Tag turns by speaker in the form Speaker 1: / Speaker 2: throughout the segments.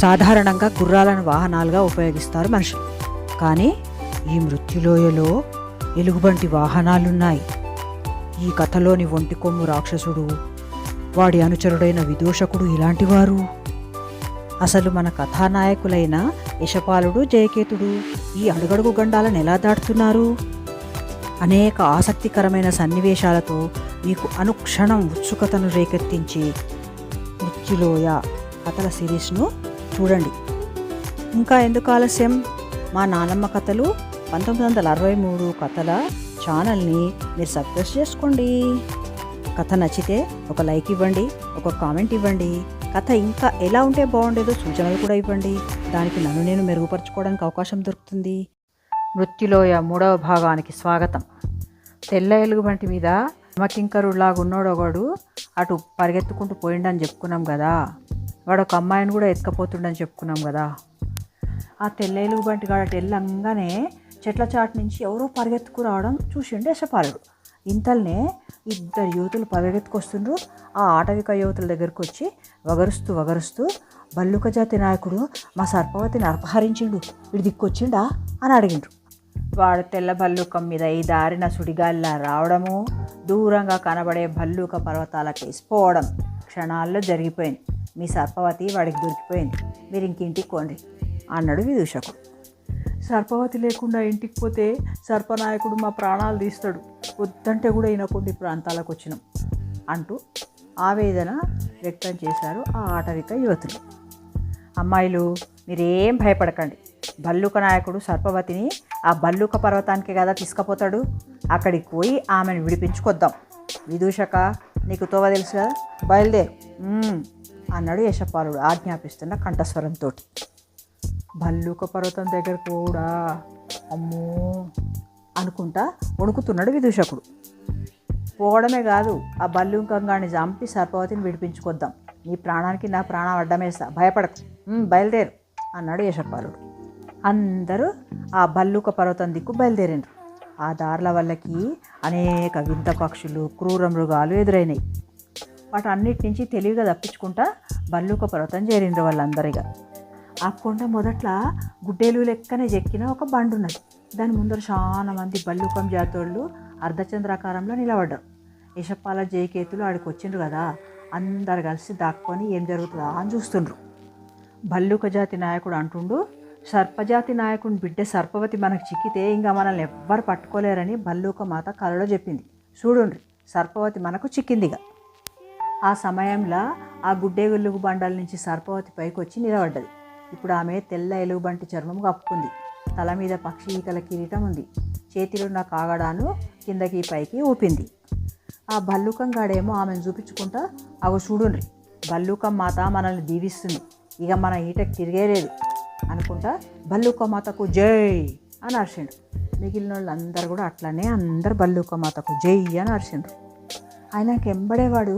Speaker 1: సాధారణంగా గుర్రాలను వాహనాలుగా ఉపయోగిస్తారు మనుషులు. కానీ ఈ మృత్యులోయలో ఎలుగుబంటి వాహనాలున్నాయి. ఈ కథలోని ఒంటి కొమ్ము రాక్షసుడు వాడి అనుచరుడైన విదూషకుడు ఇలాంటివారు. అసలు మన కథానాయకులైన యశపాలుడు జయకేతుడు ఈ అడుగడుగు గండాలను ఎలా దాటుతున్నారు? అనేక ఆసక్తికరమైన సన్నివేశాలతో మీకు అనుక్షణం ఉత్సుకతను రేకెత్తించి మృత్యులోయ కథల సిరీస్ను చూడండి. ఇంకా ఎందుకు ఆలస్యం? మా నానమ్మ కథలు పంతొమ్మిది వందల అరవై మూడు కథల ఛానల్ని మీరు సబ్స్క్రైబ్ చేసుకోండి. కథ నచ్చితే ఒక లైక్ ఇవ్వండి ఒక కామెంట్ ఇవ్వండి. కథ ఇంకా ఎలా ఉంటే బాగుండేదో సూచనలు కూడా ఇవ్వండి. దానికి నన్ను నేను మెరుగుపరచుకోవడానికి అవకాశం దొరుకుతుంది. మృత్యులోయ మూడవ భాగానికి స్వాగతం. తెల్ల ఎలుగు వంటి మీద మకింకరులాగా ఉన్నాడు అటు పరిగెత్తుకుంటూ పోయిండని చెప్పుకున్నాం కదా వాడు ఒక అమ్మాయిని కూడా ఎత్తుకపోతుండని చెప్పుకున్నాం కదా. ఆ తెల్ల బంటి గాడ తెల్లంగానే వెళ్ళంగానే చెట్ల చాటు నుంచి ఎవరో పరిగెత్తుకు రావడం చూసిండు యశపాలుడు. ఇంతల్నే ఇద్దరు యువతులు పరిగెత్తుకొస్తుండ్రు. ఆ ఆటవిక యువతుల దగ్గరకు వచ్చి వగరుస్తూ వగరుస్తూ బల్లుక జాతి నాయకుడు మా సర్పవతిని అపహరించిండు వీడి దిక్కొచ్చిండా? అని అడిగిండ్రు. వాడు తెల్ల భల్లూకం మీద ఈ దారిన సుడిగాలిలా రావడము దూరంగా కనబడే భల్లూక పర్వతాలకు వేసిపోవడం క్షణాల్లో జరిగిపోయింది. మీ సర్పవతి వాడికి దొరికిపోయింది. మీరు ఇంక ఇంటికి పోండి అన్నాడు విదూషకుడు సర్పవతి లేకుండా ఇంటికి పోతే సర్పనాయకుడు మా ప్రాణాలు తీస్తాడు. వద్దంటే కూడా ఈయనకుండా ప్రాంతాలకు వచ్చినాం అంటూ ఆవేదన వ్యక్తం చేశారు ఆ ఆటవిక యువతులు. అమ్మాయిలు మీరేం భయపడకండి. భల్లుక నాయకుడు సర్పవతిని ఆ భల్లుక పర్వతానికి కదా తీసుకుపోతాడు. అక్కడికి పోయి ఆమెను విడిపించుకొద్దాం. విదూషక నీకు తోవ తెలుసు కదా బయలుదేరు అన్నాడు యశపాలుడు ఆజ్ఞాపిస్తున్న కంఠస్వరంతో భల్లూక పర్వతం దగ్గర కూడా అమ్మో! అనుకుంటా వణుకుతున్నాడు విదూషకుడు. పోవడమే కాదు ఆ బల్లూకంగాన్ని చంపి సర్పవతిని విడిపించుకొద్దాం. నీ ప్రాణానికి నా ప్రాణం అడ్డమేస్తా భయపడకు. బయలుదేరు అన్నాడు యశపాలుడు. అందరూ ఆ భల్లూక పర్వతం దిక్కు బయలుదేరిండ్రు ఆ దారుల వల్లకి అనేక వింత పక్షులు క్రూర మృగాలు ఎదురైనాయి. వాటన్నిటి నుంచి తెలివిగా తప్పించుకుంటా బల్లుక పర్వతం చేరిండ్రు వాళ్ళందరిగా. ఆ కొండ మొదట్లో గుడ్డేలు లెక్కనే చెక్కిన ఒక బండు ఉన్నది దాని ముందర చాలా మంది బల్లుకం జాతోళ్ళు అర్ధచంద్రాకారంలో నిలబడ్డారు యశపాల జయకేతులు ఆడికి వచ్చిండ్రు కదా అందరు కలిసి దాక్కొని ఏం జరుగుతుందా అని చూస్తుండ్రు. భల్లూక జాతి నాయకుడు అంటుండు సర్పజాతి నాయకుని బిడ్డ సర్పవతి మనకు చిక్కితే ఇంకా మనల్ని ఎవ్వరు పట్టుకోలేరని భల్లూక మాత కలలో చెప్పింది. చూడుండ్రి సర్పవతి మనకు చిక్కిందిగా. ఆ సమయంలో ఆ గుడ్డే వెలుగు బండాల నుంచి సర్పవతి పైకి వచ్చి నిలబడ్డది. ఇప్పుడు ఆమె తెల్ల ఎలుగుబంటి చర్మం కప్పుకుంది. తల మీద పక్షి ఈకల కిరీటం ఉంది. చేతిలో ఉన్న కాగడాను కిందకి పైకి ఊపింది. ఆ భల్లూకంగాడేమో ఆమెను చూపించుకుంటా అగో చూడుండ్రి భల్లూకం మాత మనల్ని దీవిస్తుంది. ఇక మన ఈటకి తిరిగేలేదు అనుకుంటా భల్లూక మాతకు జై అని అరిసిండు మిగిలిన వాళ్ళందరూ కూడా అట్లనే అందరు భల్లూక మాతకు జై అని అరిసిండ్రు ఆయనకి ఎంబడేవాడు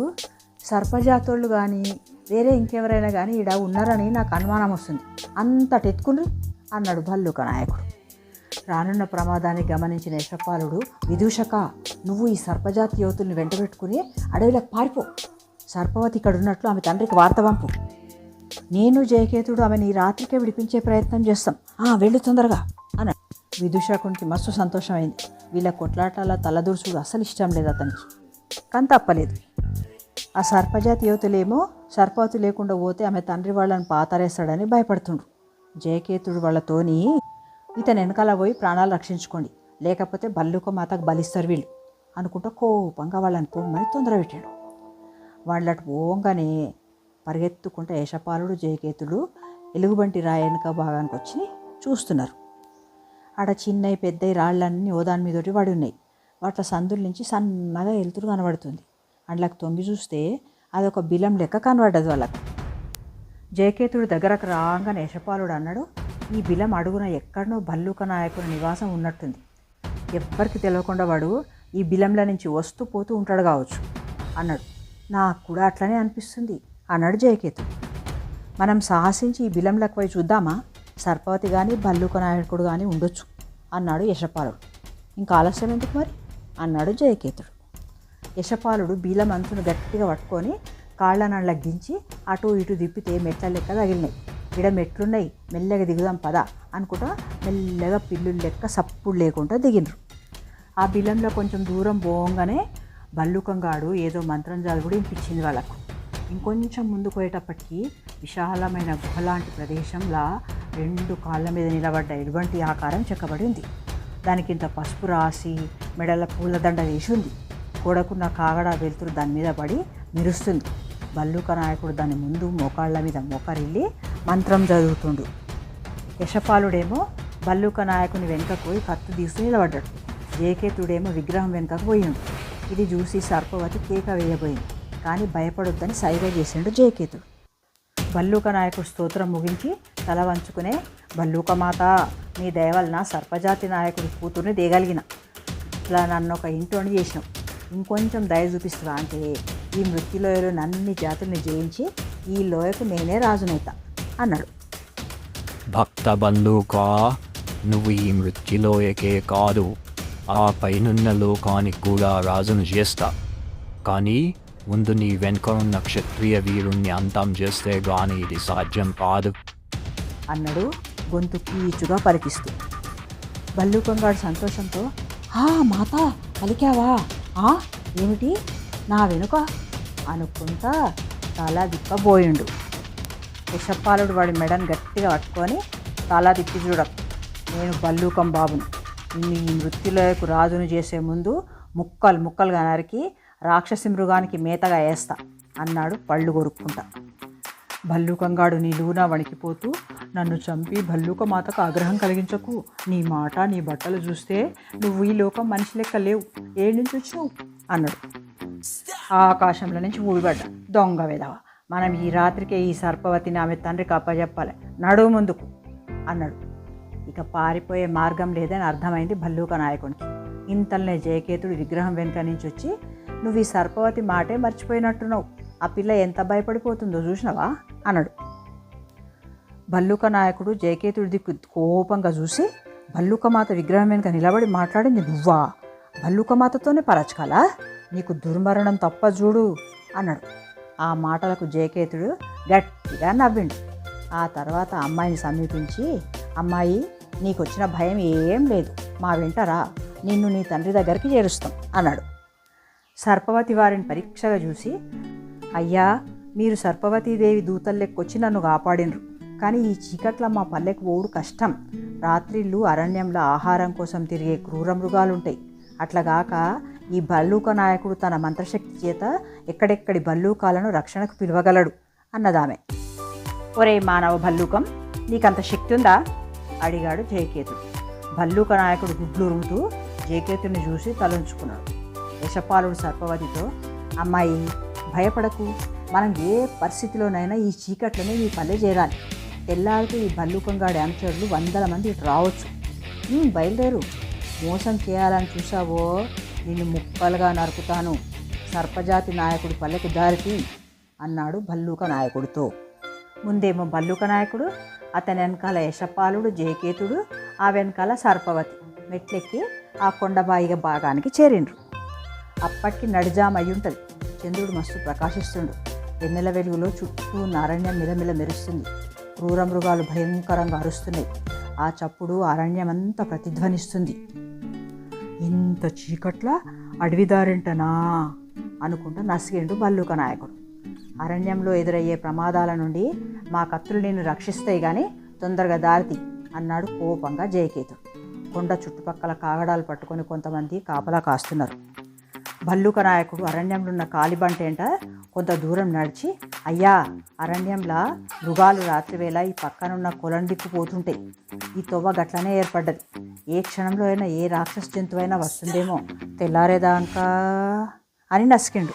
Speaker 1: సర్పజాతోళ్ళు కానీ వేరే ఇంకెవరైనా కానీ ఈడ ఉన్నారని నాకు అనుమానం వస్తుంది. అంతటి ఎత్తుకుని అన్నాడు భల్లూక నాయకుడు. రానున్న ప్రమాదాన్ని గమనించిన యశపాలుడు విదూషక నువ్వు ఈ సర్పజాతి యువతుల్ని వెంటబెట్టుకుని అడవిలోకి పారిపో. సర్పవతి ఇక్కడ ఉన్నట్లు ఆమె తండ్రికి వార్త పంపు. నేను జయకేతుడు ఆమెను ఈ రాత్రికే విడిపించే ప్రయత్నం చేస్తాం. ఆ వెళ్ళు తొందరగా అన్నాడు. విదూషకునికి మస్తు సంతోషమైంది. వీళ్ళ కొట్లాటాల తలదూర్చుడు అసలు ఇష్టం లేదు అతనికి. కానీ తప్పలేదు ఆ సర్పజాతి యువతులేమో సర్పవతి లేకుండా పోతే ఆమె తండ్రి వాళ్ళని పాతరేస్తాడని భయపడుతుండ్రు. జయకేతుడు వాళ్ళతోని ఇతను వెనకాల పోయి ప్రాణాలు రక్షించుకోండి. లేకపోతే బల్లుక మాతకు బలిస్తారు వీళ్ళు అనుకుంటూ కోపంగా వాళ్ళని పొమ్మని తొందర పెట్టాడు. వాళ్ళటు పోగానే పరిగెత్తుకుంటే యశపాలుడు జయకేతుడు ఎలుగుబంటి రాయనక భాగానికి వచ్చి చూస్తున్నారు. ఆడ చిన్నవి పెద్దవి రాళ్ళన్నీ ఓదాని మీదోటి పడి ఉన్నాయి. వాటి సందుల నుంచి సన్నగా వెలుతురు కనబడుతుంది. అందులోకి తొంగి చూస్తే అదొక బిలం లెక్క కనబడ్డది వాళ్ళకు. జయకేతుడు దగ్గరకు రాగానే యశపాలుడు అన్నాడు ఈ బిలం అడుగున ఎక్కడనో భల్లూక నాయకుడు నివాసం ఉన్నట్టుంది. ఎవ్వరికి తెలియకుండా వాడు ఈ బిలంల నుంచి వస్తూ పోతూ ఉంటాడు కావచ్చు అన్నాడు. నాకు కూడా అట్లనే అనిపిస్తుంది అన్నాడు జయకేతుడు. మనం సాహసించి ఈ బిలంలకు పోయి చూద్దామా? సర్పవతి కానీ భల్లూక నాయకుడు కానీ ఉండొచ్చు అన్నాడు యశపాలుడు. ఇంకా ఆలస్యం ఎందుకు మరి? అన్నాడు జయకేతుడు. యశపాలుడు బీలం గట్టిగా పట్టుకొని కాళ్ళనళ్ళ గించి అటు ఇటు తిప్పితే మెట్ల లెక్క తగిలినాయి. ఇడ మెట్లున్నాయి మెల్లగా దిగుదాం పద అనుకుంటా మెల్లగా పిల్లులు లెక్క సప్పుడు లేకుండా దిగినరు ఆ బిల్లంలో కొంచెం దూరం పోగానే బల్లుకంగాడు ఏదో మంత్రం చదువుడు వినిపించింది వాళ్ళకు. ఇంకొంచెం ముందుకు పోయేటప్పటికి విశాలమైన గుహ లాంటి ప్రదేశంలా రెండు కాళ్ళ మీద నిలబడ్డ ఎటువంటి ఆకారం చెక్కబడి ఉంది. దానికి ఇంత పసుపు రాసి మెడల పూలదండ వేసి ఉంది. గోడకున్న కాగడ వెలుతురు దాని మీద పడి మెరుస్తుంది. బల్లుక నాయకుడు దాని ముందు మోకాళ్ళ మీద మోకరిల్లి మంత్రం చదువుతుండు. యశపాలుడేమో బల్లుక నాయకుని వెనుకకు పోయి కత్తు తీసుకుని నిలబడ్డాడు. జేకేతుడేమో విగ్రహం వెనుకకు పోయిండు. ఇది చూసి సర్పవతి కేక వేయబోయింది. కానీ భయపడొద్దని సైగ చేసిండు జయకేతుడు. బల్లూక నాయకుడు స్తోత్రం ముగించి తల వంచుకునే బల్లూక మాత నీ దయవలన సర్పజాతి నాయకుడి కూతుర్ని దేగలిగిన. ఇట్లా నన్ను ఒక ఇంటోని చేసినావు ఇంకొంచెం దయ చూపిస్తున్నా అంటే ఈ మృత్యులోయలో నన్ని జాతుల్ని జయించి ఈ లోయకు నేనే రాజునైతా అన్నాడు.
Speaker 2: భక్త బంధుకా నువ్వు ఈ మృత్యులోయకే కాదు ఆ పైనున్న లోకానికి కూడా రాజును చేస్తా. కానీ ముందు నీ వెనుక ఉన్న క్షత్రియ వీరుణ్ణి అంతం చేస్తే గాని ఇది సాధ్యం కాదు.
Speaker 1: అన్నాడు గొంతు కీచుగా పలికిస్తూ బల్లూకంగాడు సంతోషంతో ఆ మాత పలికావా? ఏమిటి? నా వెనుక అనుకుంటా చాలా దిక్కబోయిండు విషపాలుడు వాడి మెడను గట్టిగా పట్టుకొని చాలా దిక్కి చూడ. నేను బల్లూకం బాబును. నిన్ను ఈ మృత్యులకు రాజును చేసే ముందు ముక్కలు ముక్కలుగా నరికి రాక్షసి మృగానికి మేతగా వేస్తా అన్నాడు పళ్ళు కొరుక్కుంటా. భల్లూకంగాడు నిలువున వణికిపోతూ నన్ను చంపి భల్లూక మాతకు ఆగ్రహం కలిగించకు. నీ మాట నీ బట్టలు చూస్తే నువ్వు ఈ లోకం మనిషి లెక్క లేవు. ఏడు నుంచి వచ్చినావు? అన్నాడు. ఆ ఆకాశంలో నుంచి ఊడిపడ్డా దొంగ వెదవ మనం ఈ రాత్రికే ఈ సర్పవతిని ఆమె తండ్రికి అప్పచెప్పాలి నడువు ముందుకు అన్నాడు. ఇక పారిపోయే మార్గం లేదని అర్థమైంది భల్లూక నాయకునికి. ఇంతలనే జయకేతుడు విగ్రహం వెనుక నుంచి వచ్చి నువ్వు ఈ సర్పవతి మాటే మర్చిపోయినట్టున్నావు. ఆ పిల్ల ఎంత భయపడిపోతుందో చూసినావా? అన్నాడు. భల్లూక నాయకుడు జయకేతుడిది కోపంగా చూసి భల్లుకమాత విగ్రహం వెనుక నిలబడి మాట్లాడింది నువ్వా? భల్లుకమాతతోనే పరచకాలా? నీకు దుర్మరణం తప్ప చూడు అన్నాడు. ఆ మాటలకు జయకేతుడు గట్టిగా నవ్విండు. ఆ తర్వాత అమ్మాయిని సమీపించి అమ్మాయి నీకు వచ్చిన భయం ఏం లేదు. మా వెంటరా నిన్ను నీ తండ్రి దగ్గరికి చేరుస్తాం అన్నాడు. సర్పవతి వారిని పరీక్షగా చూసి అయ్యా మీరు సర్పవతీదేవి దూతల్లెక్కొచ్చి నన్ను కాపాడినరు. కానీ ఈ చీకట్ల మా పల్లెకు పోవుడు కష్టం. రాత్రిళ్ళు అరణ్యంలో ఆహారం కోసం తిరిగే క్రూర మృగాలుంటాయి. అట్లాగాక ఈ భల్లూక నాయకుడు తన మంత్రశక్తి చేత ఎక్కడెక్కడి భల్లూకాలను రక్షణకు పిలవగలడు అన్నదామె. ఒరే మానవ భల్లూకం నీకంత శక్తి ఉందా అడిగాడు జయకేతుడు. భల్లూక నాయకుడు గుడ్లు ఉరుముతూ జయకేతుడిని చూసి తలంచుకున్నాడు. యశపాలుడు సర్పవతితో అమ్మాయి భయపడకు. మనం ఏ పరిస్థితిలోనైనా ఈ చీకట్లోనే మీ పల్లె చేరాలి. తెల్లారితే ఈ భల్లూకంగాడి అనుచరులు వందల మంది ఇటు రావచ్చు బయలుదేరు? మోసం చేయాలని చూసావో నిన్ను ముక్కలుగా నరుకుతాను. సర్పజాతి నాయకుడు పల్లెకు దారితి అన్నాడు భల్లూక నాయకుడితో. ముందేమో భల్లూక నాయకుడు అతని వెనకాల యశపాలుడు జయకేతుడు ఆ వెనకాల సర్పవతి. మెట్లెక్కి ఆ కొండబాయిగ భాగానికి చేరిండ్రు. అప్పటికి నడిజాం అయి ఉంటుంది చంద్రుడు మస్తు ప్రకాశిస్తుండు. వెన్నెల వెలుగులో చుట్టూ నారణ్యం మిలమిల మెరుస్తుంది. క్రూర మృగాలు భయంకరంగా అరుస్తున్నాయి. ఆ చప్పుడు అరణ్యమంతా ప్రతిధ్వనిస్తుంది. ఇంత చీకట్ల? అడవిదారింటనా? అనుకుంటా నసిగిండు బల్లూక నాయకుడు. అరణ్యంలో ఎదురయ్యే ప్రమాదాల నుండి మా కత్తులు నిన్ను రక్షిస్తాయి కానీ తొందరగా దారితి అన్నాడు కోపంగా జయకేతు. కొండ చుట్టుపక్కల కాగడాలు పట్టుకొని కొంతమంది కాపలా కాస్తున్నారు. భల్లుక నాయకుడు అరణ్యంలో ఉన్న కాలిబంటేంట కొంత దూరం నడిచి అయ్యా అరణ్యంలో మృగాలు రాత్రివేళ ఈ పక్కనున్న కొలండికి పోతుంటాయి ఈ తొవ్వ గట్లనే ఏర్పడ్డది. ఏ క్షణంలో అయినా ఏ రాక్షస జంతువైనా వస్తుందేమో తెల్లారేదాకా అని నసికిండు.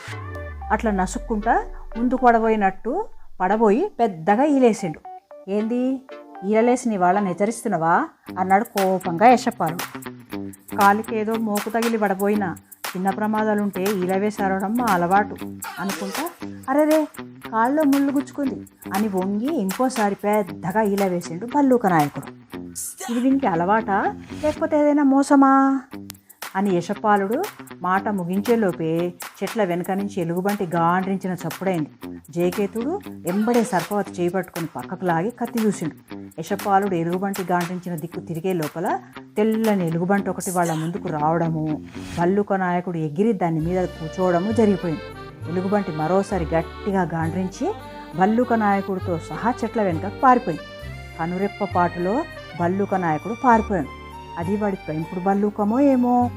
Speaker 1: అట్లా నసుక్కుంటా ముందు పడబోయినట్టు పడబోయి పెద్దగా ఈలేసిండు. ఏంది? ఈలలేసి నీ వాళ్ళని హెచ్చరిస్తున్నావా? అన్నాడు కోపంగా యశపాలు. కాలికేదో మోకు తగిలి పడబోయినా చిన్న ప్రమాదాలుంటే ఇలావే సరవడం మా అలవాటు అనుకుంటా అరేరే కాళ్ళలో ముళ్ళు గుచ్చుకుంది అని వంగి ఇంకోసారి పెద్దగా ఇలా వేసిండు భల్లూక నాయకుడు. ఇది వీనికి అలవాటా? లేకపోతే ఏదైనా మోసమా? అని యశపాలుడు మాట ముగించేలోపే చెట్ల వెనక నుంచి ఎలుగుబంటి గాండ్రించిన చప్పుడైంది. జయకేతుడు ఎంబడే సర్పవతి చేపట్టుకుని పక్కకు లాగి కత్తి చూసిండు. యశపాలుడు ఎలుగుబంటి గాంటించిన దిక్కు తిరిగే లోపల తెల్లని ఎలుగుబంటి ఒకటి వాళ్ళ ముందుకు రావడము భల్లుక నాయకుడు ఎగిరి దాని మీద కూర్చోవడము జరిగిపోయింది. ఎలుగుబంటి మరోసారి గట్టిగా గాండ్రించి భల్లుక నాయకుడితో సహా చెట్ల వెనుక పారిపోయింది. కనురెప్ప పాటులో భల్లుక నాయకుడు పారిపోయాడు. అది వాడి పెంపుడు బల్లుకమో ఏమో?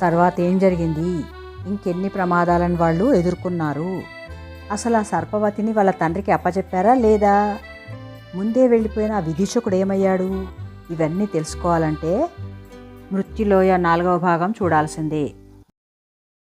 Speaker 1: తర్వాత ఏం జరిగింది? ఇంకెన్ని ప్రమాదాలను వాళ్ళు ఎదుర్కొన్నారు? అసలు ఆ సర్పవతిని వాళ్ళ తండ్రికి అప్పచెప్పారా లేదా? ముందే వెళ్ళిపోయిన ఆ విదీషకుడు ఏమయ్యాడు? ఇవన్నీ తెలుసుకోవాలంటే మృత్యులోయ నాలుగవ భాగం చూడాల్సిందే.